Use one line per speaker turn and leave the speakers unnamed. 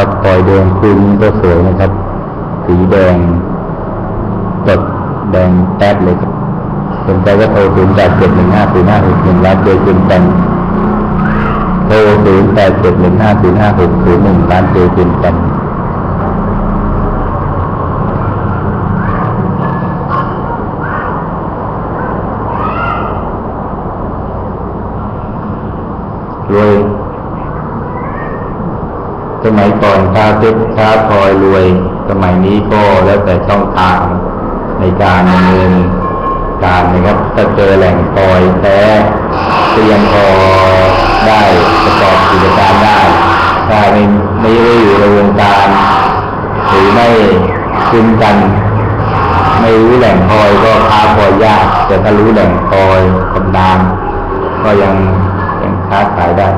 ครับปล่อยแดงคืนนี้ก็สวยนะครับ สีแดงสดแดงแป๊ดเลยครับสนใจก็โทรศูนย์แปดเจ็ดหนึ่งห้าศูนย์ห้าหกหนึ่งร้านเจจินกันโทรศูนย์แปดเจ็ดหนึ่งห้าศูนย์ห้าหกศูนย์หนึ่งร้านเจจินกันรวย สมัยก่อนค้าเพชรค้าพลอยรวย สมัยนี้ก็แล้วแต่ช่องทางในการดำเนินการนะครับถ้าเจอแหล่งพลอยแท้ก็ยังพอได้ประกอบกิจการได้ ถ้าไม่ไม่ได้อยู่ในวงการหรือไม่คุ้นกัน ไม่รู้แหล่งพลอยก็ค้าพลอยยาก แต่ถ้ารู้แหล่งพลอยตำนานก็ยังยังค้าขายได้